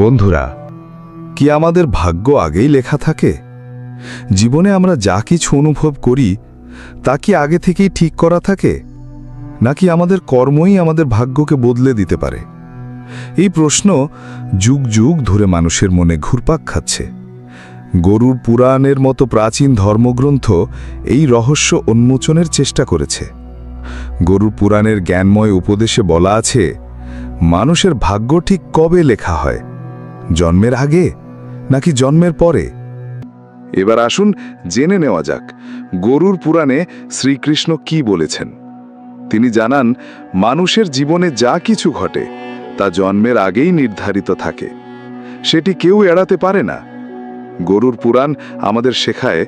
বন্ধুরা, কি আমাদের ভাগ্য আগেই লেখা থাকে? জীবনে আমরা যা কিছু অনুভব করি, তা কি আগে থেকেই ঠিক করা থাকে? নাকি আমাদের কর্মই আমাদের ভাগ্যকে বদলে দিতে পারে? এই প্রশ্ন যুগ যুগ ধরে মানুষের মনে ঘুরপাক খাচ্ছে। গরুর পুরাণের মতো প্রাচীন ধর্মগ্রন্থ এই রহস্য উন্মোচনের চেষ্টা করেছে। গরুর পুরাণের জ্ঞানময় উপদেশে বলা আছে, মানুষের ভাগ্য ঠিক কবে লেখা হয়? জন্মের আগে নাকি জন্মের পরে? এবার আসুন, জেনে নেওয়া যাক, গরুর পুরাণে শ্রীকৃষ্ণ কি বলেছেন? তিনি জানান, মানুষের জীবনে যা কিছু ঘটে, তা জন্মের আগেই নির্ধারিত থাকে। সেটি কেউ এড়াতে পারে না। গরুর পুরাণ আমাদের শেখায়,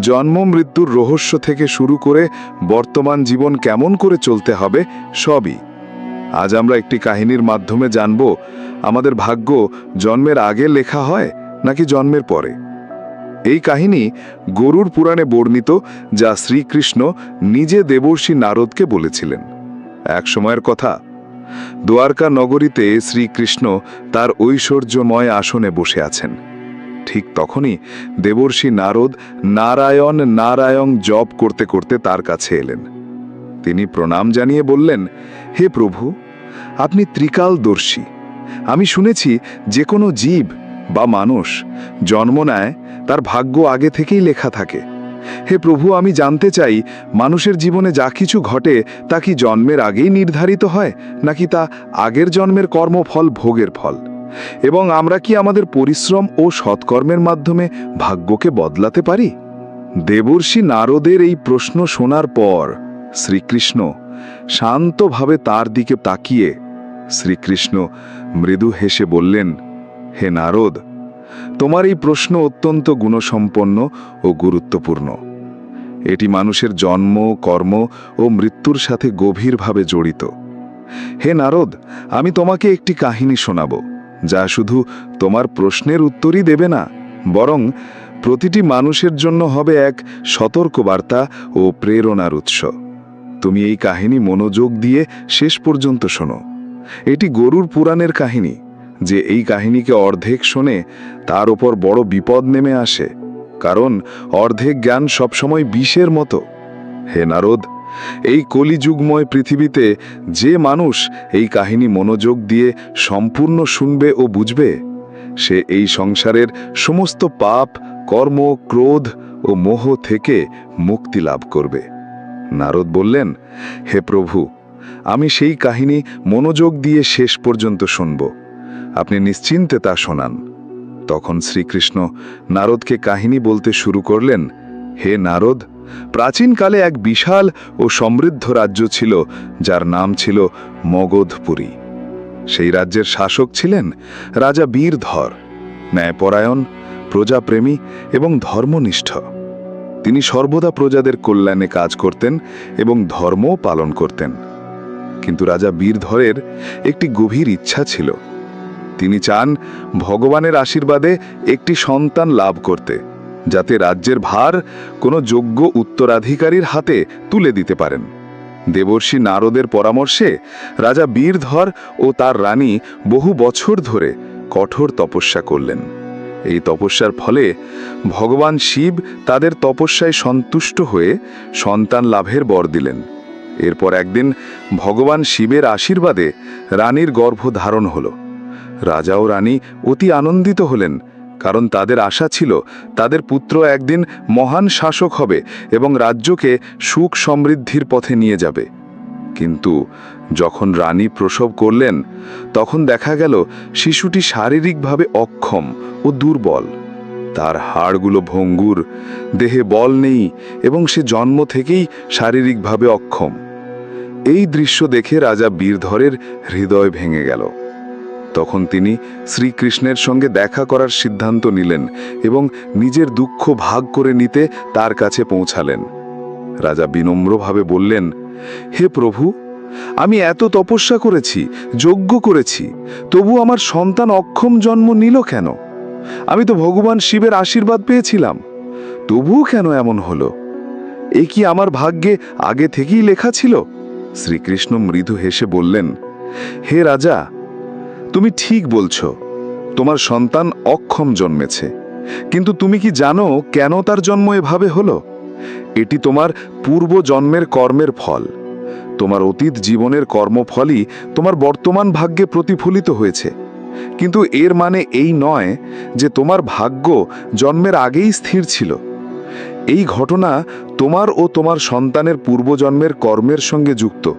জন্ম মৃত্যুর রহস্য থেকে শুরু করে বর্তমান জীবন কেমন করে চলতে হবে সবই। আজ আমরা একটি কাহিনীর মাধ্যমে জানব, আমাদের ভাগ্য জন্মের আগে লেখা হয় নাকি জন্মের পরে। এই কাহিনী গরুর পুরাণে বর্ণিত, যা শ্রীকৃষ্ণ নিজে দেবর্ষী নারদকে বলেছিলেন। এক সময়ের কথা, দ্বারকা নগরীতে শ্রীকৃষ্ণ তার ঐশ্বর্যময় আসনে বসে আছেন। ঠিক তখনই দেবর্ষী নারদ নারায়ণ নারায়ণ জপ করতে করতে তার কাছে এলেন। তিনি প্রণাম জানিয়ে বললেন, হে প্রভু, আপনি ত্রিকালদর্শী। আমি শুনেছি যে কোনো জীব বা মানুষ জন্ম নেয়, তার ভাগ্য আগে থেকেই লেখা থাকে। হে প্রভু, আমি জানতে চাই, মানুষের জীবনে যা কিছু ঘটে, তা কি জন্মের আগেই নির্ধারিত হয়, নাকি তা আগের জন্মের কর্মফল, ভোগের ফল? এবং আমরা কি আমাদের পরিশ্রম ও সৎকর্মের মাধ্যমে ভাগ্যকে বদলাতে পারি? দেবর্ষী নারদের এই প্রশ্ন শোনার পর শ্রীকৃষ্ণ শান্তভাবে তার দিকে তাকিয়ে শ্রীকৃষ্ণ মৃদু হেসে বললেন, হে নারদ, তোমার এই প্রশ্ন অত্যন্ত গুণসম্পন্ন ও গুরুত্বপূর্ণ। এটি মানুষের জন্ম, কর্ম ও মৃত্যুর সাথে গভীরভাবে জড়িত। হে নারদ, আমি তোমাকে একটি কাহিনী শোনাব, যা শুধু তোমার প্রশ্নের উত্তরই দেবে না, বরং প্রতিটি মানুষের জন্য হবে এক সতর্কবার্তা ও প্রেরণার উৎস। তুমি এই কাহিনী মনোযোগ দিয়ে শেষ পর্যন্ত শোনো। এটি গরুর পুরাণের কাহিনী, যে এই কাহিনীকে অর্ধেক শোনে, তার ওপর বড় বিপদ নেমে আসে, কারণ অর্ধেক জ্ঞান সবসময় বিষের মতো। হে নারদ, এই কলিযুগময় পৃথিবীতে যে মানুষ এই কাহিনী মনোযোগ দিয়ে সম্পূর্ণ শুনবে ও বুঝবে, সে এই সংসারের সমস্ত পাপ, কর্ম, ক্রোধ ও মোহ থেকে মুক্তি লাভ করবে। নারদ বললেন, হে প্রভু, আমি সেই কাহিনী মনোযোগ দিয়ে শেষ পর্যন্ত শুনব। আপনি নিশ্চিন্তে তা শোনান। তখন শ্রীকৃষ্ণ নারদকে কাহিনী বলতে শুরু করলেন, হে নারদ, প্রাচীনকালে এক বিশাল ও সমৃদ্ধ রাজ্য ছিল, যার নাম ছিল মগধপুরী। সেই রাজ্যের শাসক ছিলেন রাজা বীরধর, ন্যায়পরায়ণ, প্রজাপ্রেমী এবং ধর্মনিষ্ঠ। তিনি সর্বদা প্রজাদের কল্যাণে কাজ করতেন এবং ধর্মও পালন করতেন। কিন্তু রাজা বীরধরের একটি গভীর ইচ্ছা ছিল। তিনি চান ভগবানের আশীর্বাদে একটি সন্তান লাভ করতে, যাতে রাজ্যের ভার কোনো যোগ্য উত্তরাধিকারীর হাতে তুলে দিতে পারেন। দেবর্ষী নারদের পরামর্শে রাজা বীরধর ও তার রানী বহু বছর ধরে কঠোর তপস্যা করলেন। এই তপস্যার ফলে ভগবান শিব তাদের তপস্যায় সন্তুষ্ট হয়ে সন্তান লাভের বর দিলেন। এরপর একদিন ভগবান শিবের আশীর্বাদে রানীর গর্ভ ধারণ হল। রাজা ও রানী অতি আনন্দিত হলেন, কারণ তাদের আশা ছিল তাদের পুত্র একদিন মহান শাসক হবে এবং রাজ্যকে সুখ সমৃদ্ধির পথে নিয়ে যাবে। কিন্তু যখন রানী প্রসব করলেন, তখন দেখা গেল শিশুটি শারীরিকভাবে অক্ষম ও দুর্বল। তার হাড়গুলো ভঙ্গুর, দেহে বল নেই এবং সে জন্ম থেকেই শারীরিকভাবে অক্ষম। এই দৃশ্য দেখে রাজা বীরধরের হৃদয় ভেঙে গেল। তখন তিনি শ্রীকৃষ্ণের সঙ্গে দেখা করার সিদ্ধান্ত নিলেন এবং নিজের দুঃখ ভাগ করে নিতে তার কাছে পৌঁছালেন। রাজা বিনম্রভাবে বললেন হে প্রভু, আমি এত তপস্যা করেছি, যজ্ঞ করেছি, তবু আমার সন্তান অক্ষম জন্ম নিল কেন? আমি তো ভগবান শিবের আশীর্বাদ পেয়েছিলাম, তবুও কেন এমন হলো? এ কি আমার ভাগ্যে আগে থেকেই লেখা ছিল? শ্রীকৃষ্ণ মৃদু হেসে বললেন, হে রাজা, তুমি ঠিক বলছো, তোমার সন্তান অক্ষম জন্মেছে, কিন্তু তুমি কি জানো কেন তার জন্ম এভাবে হলো? এটি তোমার পূর্ব জন্মের কর্মের ফল। তোমার অতীত জীবনের কর্মফলই তোমার বর্তমান ভাগ্যে প্রতিফলিত হয়েছে। কিন্তু এর মানে এই নয় যে তোমার ভাগ্য জন্মের আগেই স্থির ছিল। এই ঘটনা তোমার ও তোমার সন্তানের পূর্বজন্মের কর্মের সঙ্গে যুক্ত।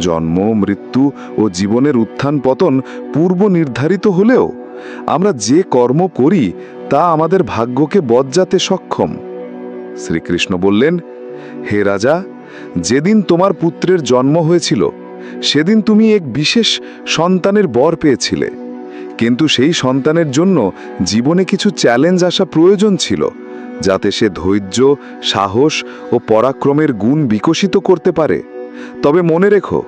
জন্ম, মৃত্যু ও জীবনের উত্থান পতন পূর্ব নির্ধারিত হলেও আমরা যে কর্ম করি তা আমাদের ভাগ্যকে বদজাতে সক্ষম। শ্রীকৃষ্ণ বললেন, হে রাজা, যেদিন তোমার পুত্রের জন্ম হয়েছিল, সেদিন তুমি এক বিশেষ সন্তানের বর পেয়েছিলে। কিন্তু সেই সন্তানের জন্য জীবনে কিছু চ্যালেঞ্জ আসা প্রয়োজন ছিল, যাতে সে ধৈর্য, সাহস ও পরাক্রমের গুণ বিকশিত করতে পারে। তবে মনে রেখো,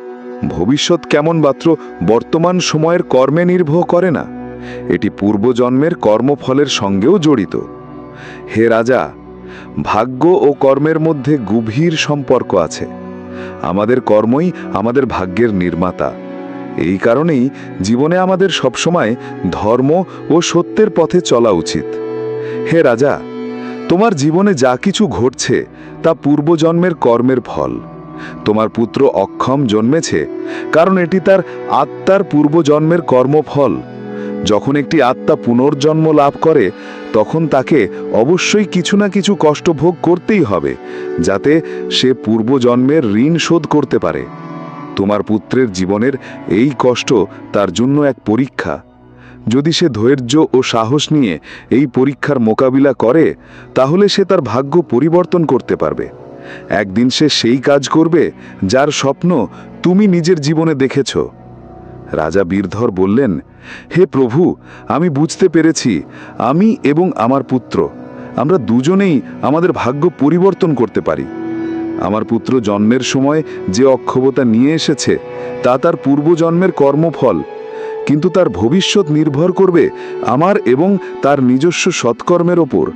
ভবিষ্যৎ কেমন মাত্র বর্তমান সময়ের কর্মে নির্ভর করে না। এটি পূর্বজন্মের কর্মফলের সঙ্গেও জড়িত। হে রাজা ভাগ্য ও কর্মের মধ্যে গভীর সম্পর্ক আছে। আমাদের কর্মই আমাদের ভাগ্যের নির্মাতা। এই কারণেই জীবনে আমাদের সবসময় ধর্ম ও সত্যের পথে চলা উচিত। হে রাজা, তোমার জীবনে যা কিছু ঘটছে তা পূর্বজন্মের কর্মের ফল। তোমার পুত্র অক্ষম জন্মেছে, কারণ এটি তার আত্মার পূর্বজন্মের কর্মফল। যখন একটি আত্মা পুনর্জন্ম লাভ করে, তখন তাকে অবশ্যই কিছু না কিছু কষ্ট ভোগ করতেই হবে, যাতে সে পূর্বজন্মের ঋণ শোধ করতে পারে। তোমার পুত্রের জীবনের এই কষ্ট তার জন্য এক পরীক্ষা। যদি সে ধৈর্য ও সাহস নিয়ে এই পরীক্ষার মোকাবিলা করে, তাহলে সে তার ভাগ্য পরিবর্তন করতে পারবে। একদিন সে সেই কাজ করবে যার স্বপ্ন তুমি নিজের জীবনে দেখেছ। রাজা বীরধর বললেন, হে প্রভু, আমি বুঝতে পেরেছি, আমি এবং আমার পুত্র, আমরা দুজনেই আমাদের ভাগ্য পরিবর্তন করতে পারি। আমার পুত্র জন্মের সময় যে অক্ষমতা নিয়ে এসেছে, তা তার পূর্বজন্মের কর্মফল, কিন্তু তার ভবিষ্যৎ নির্ভর করবে আমার এবং তার নিজস্ব সৎকর্মের ওপর।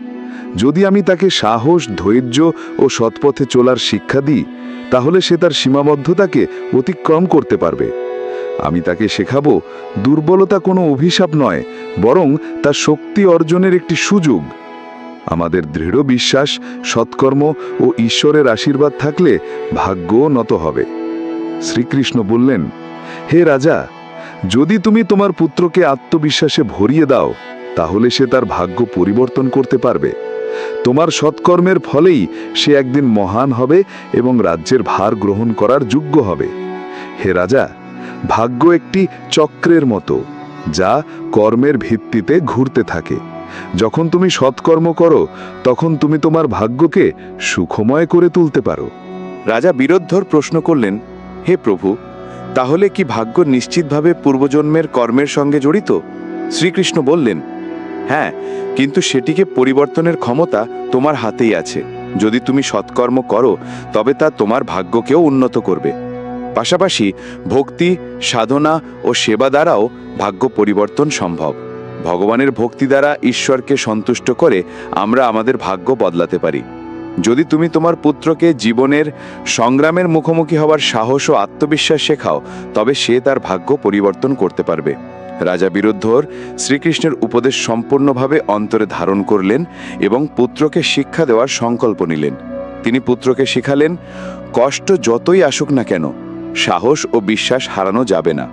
যদি আমি তাকে সাহস, ধৈর্য ও সৎপথে চলার শিক্ষা দিই, তাহলে সে তার সীমাবদ্ধতাকে অতিক্রম করতে পারবে। আমি তাকে শেখাবো, দুর্বলতা কোনো অভিশাপ নয়, বরং তা শক্তি অর্জনের একটি সুযোগ। আমাদের দৃঢ় বিশ্বাস, সৎকর্ম ও ঈশ্বরের আশীর্বাদ থাকলে ভাগ্যও নত হবে। শ্রীকৃষ্ণ বললেন, হে রাজা, যদি তুমি তোমার পুত্রকে আত্মবিশ্বাসে ভরিয়ে দাও, তাহলে সে তার ভাগ্য পরিবর্তন করতে পারবে। তোমার সৎকর্মের ফলেই সে একদিন মহান হবে এবং রাজ্যের ভার গ্রহণ করার যোগ্য হবে। হে রাজা ভাগ্য একটি চক্রের মতো, যা কর্মের ভিত্তিতে ঘুরতে থাকে। যখন তুমি সৎকর্ম করো, তখন তুমি তোমার ভাগ্যকে সুখময় করে তুলতে পারো। রাজা বিরোদ্ধর প্রশ্ন করলেন, হে প্রভু, তাহলে কি ভাগ্য নিশ্চিতভাবে পূর্বজন্মের কর্মের সঙ্গে জড়িত? শ্রীকৃষ্ণ বললেন হ্যাঁ কিন্তু সেটিকে পরিবর্তনের ক্ষমতা তোমার হাতেই আছে। যদি তুমি সৎকর্ম করো, তবে তা তোমার ভাগ্যকেও উন্নত করবে। পাশাপাশি ভক্তি, সাধনা ও সেবা দ্বারাও ভাগ্য পরিবর্তন সম্ভব। ভগবানের ভক্তি দ্বারা ঈশ্বরকে সন্তুষ্ট করে আমরা আমাদের ভাগ্য বদলাতে পারি। যদি তুমি তোমার পুত্রকে জীবনের সংগ্রামের মুখোমুখি হওয়ার সাহস ও আত্মবিশ্বাস শেখাও, তবে সে তার ভাগ্য পরিবর্তন করতে পারবে। রাজা বিরুদ্ধর শ্রীকৃষ্ণের উপদেশ সম্পূর্ণভাবে অন্তরে ধারণ করলেন এবং পুত্রকে শিক্ষা দেওয়ার সংকল্প নিলেন। তিনি পুত্রকে শিখালেন, কষ্ট যতই আসুক না কেন সাহস ও বিশ্বাস হারানো যাবে না।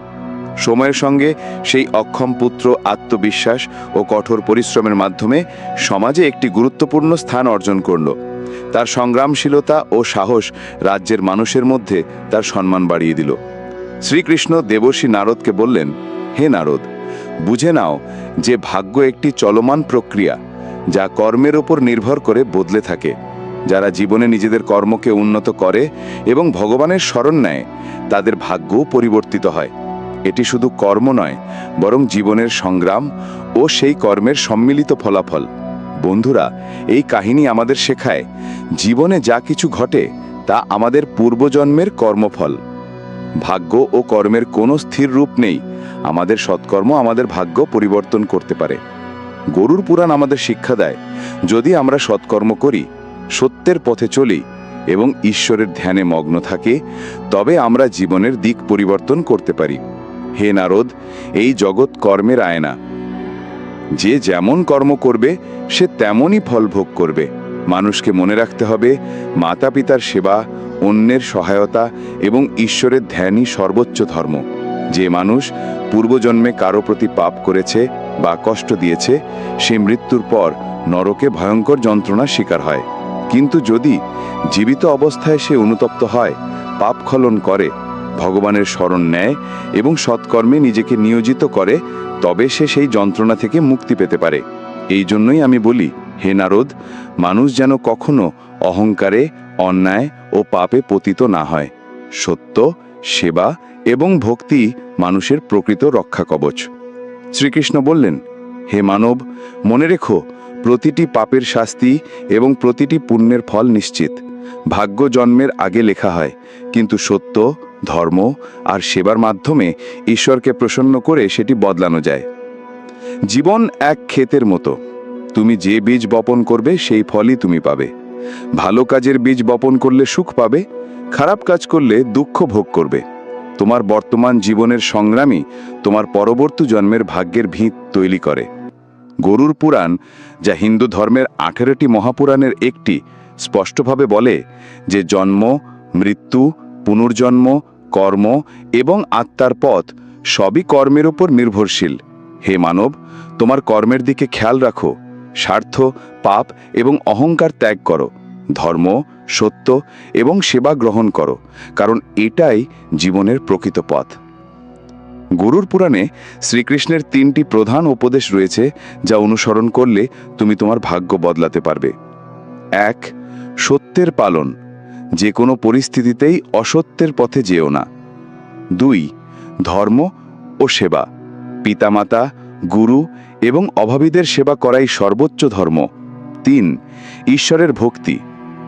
সময়ের সঙ্গে সেই অক্ষম পুত্র আত্মবিশ্বাস ও কঠোর পরিশ্রমের মাধ্যমে সমাজে একটি গুরুত্বপূর্ণ স্থান অর্জন করল। তার সংগ্রামশীলতা ও সাহস রাজ্যের মানুষের মধ্যে তার সম্মান বাড়িয়ে দিল। শ্রীকৃষ্ণ দেবর্ষী নারদকে বললেন, হে নারদ, বুঝে নাও যে ভাগ্য একটি চলমান প্রক্রিয়া যা কর্মের ওপর নির্ভর করে বদলে থাকে। যারা জীবনে নিজেদের কর্মকে উন্নত করে এবং ভগবানের স্মরণ নেয়, তাদের ভাগ্যও পরিবর্তিত হয়। এটি শুধু কর্ম নয়, বরং জীবনের সংগ্রাম ও সেই কর্মের সম্মিলিত ফলাফল। বন্ধুরা, এই কাহিনী আমাদের শেখায়, জীবনে যা কিছু ঘটে, তা আমাদের পূর্বজন্মের কর্মফল। ভাগ্য ও কর্মের কোনো স্থির রূপ নেই, আমাদের সৎকর্ম আমাদের ভাগ্য পরিবর্তন করতে পারে। গরুর পুরাণ আমাদের শিক্ষা দেয়, যদি আমরা সৎকর্ম করি সত্যের পথে চলি এবং ঈশ্বরের ধ্যানে মগ্ন থাকে, তবে আমরা জীবনের দিক পরিবর্তন করতে পারি। হে নারদ, এই জগৎ কর্মের আয়না। যে যেমন কর্ম করবে, সে তেমনই ফল ভোগ করবে। মানুষকে মনে রাখতে হবে মাতা পিতার সেবা, অন্যের সহায়তা এবং ঈশ্বরের ধ্যানই সর্বোচ্চ ধর্ম। যে মানুষ পূর্বজন্মে কারও প্রতি পাপ করেছে বা কষ্ট দিয়েছে, সে মৃত্যুর পর নরকে ভয়ঙ্কর যন্ত্রণার শিকার হয়। কিন্তু যদি জীবিত অবস্থায় সে অনুতপ্ত হয়, পাপ খলন করে, ভগবানের স্মরণ নেয় এবং সৎকর্মে নিজেকে নিয়োজিত করে, তবে সে সেই যন্ত্রণা থেকে মুক্তি পেতে পারে। এই জন্যই আমি বলি, হে নারদ, মানুষ যেন কখনো অহংকারে, অন্যায় ও পাপে পতিত না হয়। সত্য, সেবা এবং ভক্তি মানুষের প্রকৃত রক্ষা কবচ শ্রীকৃষ্ণ বললেন, হে মানব, মনে রেখো প্রতিটি পাপের শাস্তি এবং প্রতিটি পুণ্যের ফল নিশ্চিত। ভাগ্য জন্মের আগে লেখা হয়, কিন্তু সত্য, ধর্ম আর সেবার মাধ্যমে ঈশ্বরকে প্রসন্ন করে সেটি বদলানো যায়। জীবন এক ক্ষেতের মতো। তুমি যে বীজ বপন করবে, সেই ফলই তুমি পাবে। ভালো কাজের বীজ বপন করলে সুখ পাবে, খারাপ কাজ করলে দুঃখ ভোগ করবে। তোমার বর্তমান জীবনের সংগ্রামই তোমার পরবর্তী জন্মের ভাগ্যের ভিত তৈরি করে। গরুর পুরাণ, যা হিন্দু ধর্মের আঠেরোটি মহাপুরাণের একটি, স্পষ্টভাবে বলে যে জন্ম, মৃত্যু, পুনর্জন্ম, কর্ম এবং আত্মার পথ সবই কর্মের উপর নির্ভরশীল। হে মানব, তোমার কর্মের দিকে খেয়াল রাখো, স্বার্থ, পাপ এবং অহংকার ত্যাগ করো, ধর্ম, সত্য এবং সেবা গ্রহণ করো, কারণ এটাই জীবনের প্রকৃত পথ। গরুর পুরাণে শ্রীকৃষ্ণের তিনটি প্রধান উপদেশ রয়েছে যা অনুসরণ করলে তুমি তোমার ভাগ্য বদলাতে পারবে। এক, সত্যের পালন। যে কোনো পরিস্থিতিতেই অসত্যের পথে যেও না। দুই, ধর্ম ও সেবা। পিতামাতা, গুরু এবং অভাবীদের সেবা করাই সর্বোচ্চ ধর্ম। তিন, ঈশ্বরের ভক্তি।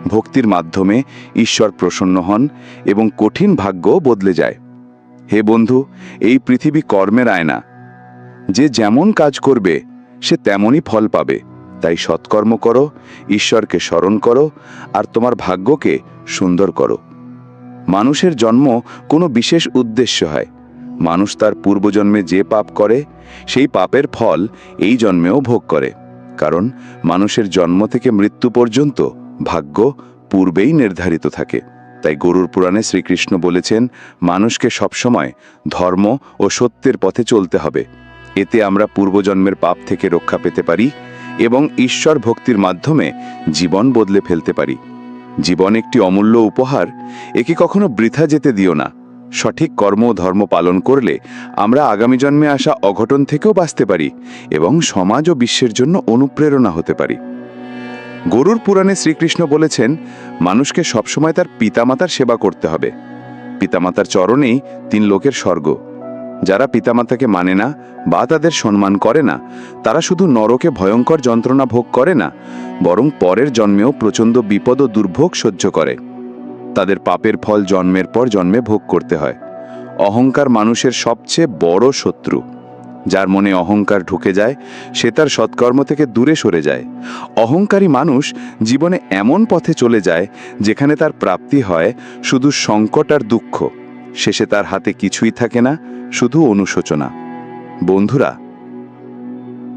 ভক্তির মাধ্যমে ঈশ্বর প্রসন্ন হন এবং কঠিন ভাগ্য বদলে যায়। হে বন্ধু, এই পৃথিবী কর্মের আয়না। যে যেমন কাজ করবে, সে তেমনই ফল পাবে। তাই সৎকর্ম করো, ঈশ্বরকে স্মরণ করো, আর তোমার ভাগ্যকে সুন্দর করো। মানুষের জন্ম কোনো বিশেষ উদ্দেশ্য হয়। মানুষ তার পূর্বজন্মে যে পাপ করে, সেই পাপের ফল এই জন্মেও ভোগ করে। কারণ মানুষের জন্ম থেকে মৃত্যু পর্যন্ত ভাগ্য পূর্বেই নির্ধারিত থাকে। তাই গরুর পুরাণে শ্রীকৃষ্ণ বলেছেন, মানুষকে সবসময় ধর্ম ও সত্যের পথে চলতে হবে। এতে আমরা পূর্বজন্মের পাপ থেকে রক্ষা পেতে পারি এবং ঈশ্বর ভক্তির মাধ্যমে জীবন বদলে ফেলতে পারি। জীবন একটি অমূল্য উপহার, একে কখনো বৃথা যেতে দিও না। সঠিক কর্ম ধর্ম পালন করলে আমরা আগামী জন্মে আসা অঘটন থেকেও বাঁচতে পারি এবং সমাজ ও বিশ্বের জন্য অনুপ্রেরণা হতে পারি। গরুর পুরাণে শ্রীকৃষ্ণ বলেছেন, মানুষকে সবসময় তার পিতামাতার সেবা করতে হবে। পিতামাতার চরণেই তিন লোকের স্বর্গ। যারা পিতামাতাকে মানে না বা তাদের সম্মান করে না, তারা শুধু নরকে ভয়ঙ্কর যন্ত্রণা ভোগ করে না, বরং পরের জন্মেও প্রচণ্ড বিপদ ও দুর্ভোগ সহ্য করে। তাদের পাপের ফল জন্মের পর জন্মে ভোগ করতে হয়। অহংকার মানুষের সবচেয়ে বড় শত্রু। যার মনে অহংকার ঢুকে যায়, সে তার সৎকর্ম থেকে দূরে সরে যায়। অহংকারী মানুষ জীবনে এমন পথে চলে যায়, যেখানে তার প্রাপ্তি হয় শুধু সংকট আর দুঃখ। শেষে তার হাতে কিছুই থাকে না, শুধু অনুশোচনা। বন্ধুরা,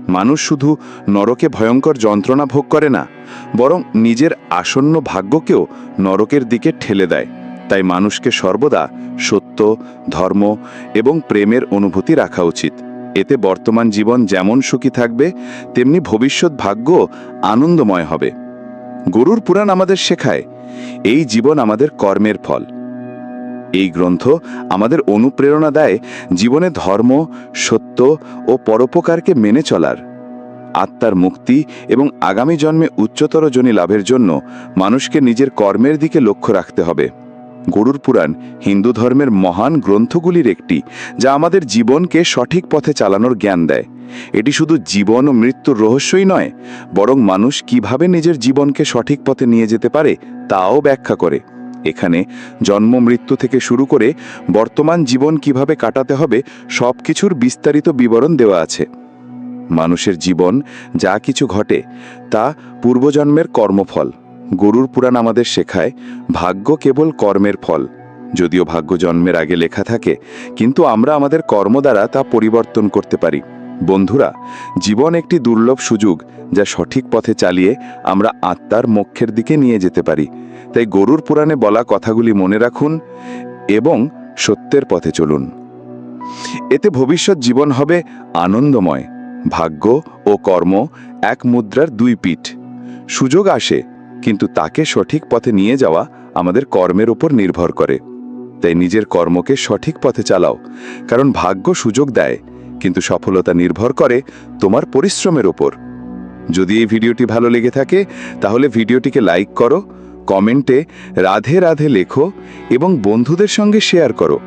মানুষ শুধু নরকে ভয়ঙ্কর যন্ত্রণা ভোগ করে না, বরং নিজের আসন্ন ভাগ্যকেও নরকের দিকে ঠেলে দেয়। তাই মানুষকে সর্বদা সত্য, ধর্ম এবং প্রেমের অনুভূতি রাখা উচিত। এতে বর্তমান জীবন যেমন সুখী থাকবে, তেমনি ভবিষ্যৎ ভাগ্য আনন্দময় হবে। গরুর পুরাণ আমাদের শেখায়, এই জীবন আমাদের কর্মের ফল। এই গ্রন্থ আমাদের অনুপ্রেরণা দেয় জীবনে ধর্ম, সত্য ও পরোপকারকে মেনে চলার। আত্মার মুক্তি এবং আগামী জন্মে উচ্চতর জনি লাভের জন্য মানুষকে নিজের কর্মের দিকে লক্ষ্য রাখতে হবে। গরুর পুরাণ হিন্দু ধর্মের মহান গ্রন্থগুলির একটি, যা আমাদের জীবনকে সঠিক পথে চালানোর জ্ঞান দেয়। এটি শুধু জীবন ও মৃত্যুর রহস্যই নয়, বরং মানুষ কীভাবে নিজের জীবনকে সঠিক পথে নিয়ে যেতে পারে, তাও ব্যাখ্যা করে। এখানে জন্ম, মৃত্যু থেকে শুরু করে বর্তমান জীবন কীভাবে কাটাতে হবে সব কিছুর বিস্তারিত বিবরণ দেওয়া আছে। মানুষের জীবন যা কিছু ঘটে, তা পূর্বজন্মের কর্মফল। গরুর পুরাণ আমাদের শেখায়, ভাগ্য কেবল কর্মের ফল। যদিও ভাগ্য জন্মের আগে লেখা থাকে, কিন্তু আমরা আমাদের কর্ম দ্বারা তা পরিবর্তন করতে পারি। বন্ধুরা, জীবন একটি দুর্লভ সুযোগ যা সঠিক পথে চালিয়ে আমরা আত্মার মোক্ষের দিকে নিয়ে যেতে পারি। তাই গরুর পুরাণে বলা কথাগুলি মনে রাখুন এবং সত্যের পথে চলুন। এতে ভবিষ্যৎ জীবন হবে আনন্দময়। ভাগ্য ও কর্ম এক মুদ্রার দুই পিঠ। সুযোগ আসে কিন্তু তাকে সঠিক পথে নিয়ে যাওয়া আমাদের কর্মের উপর নির্ভর করে। তাই নিজের কর্মকে সঠিক পথে চালাও, কারণ ভাগ্য সুযোগ দেয়, কিন্তু সফলতা নির্ভর করে তোমার পরিশ্রমের ওপর যদি এই ভিডিওটি ভালো লেগে থাকে, তাহলে ভিডিওটিকে লাইক করো, কমেন্টে রাধে রাধে লেখো এবং বন্ধুদের সঙ্গে শেয়ার করো।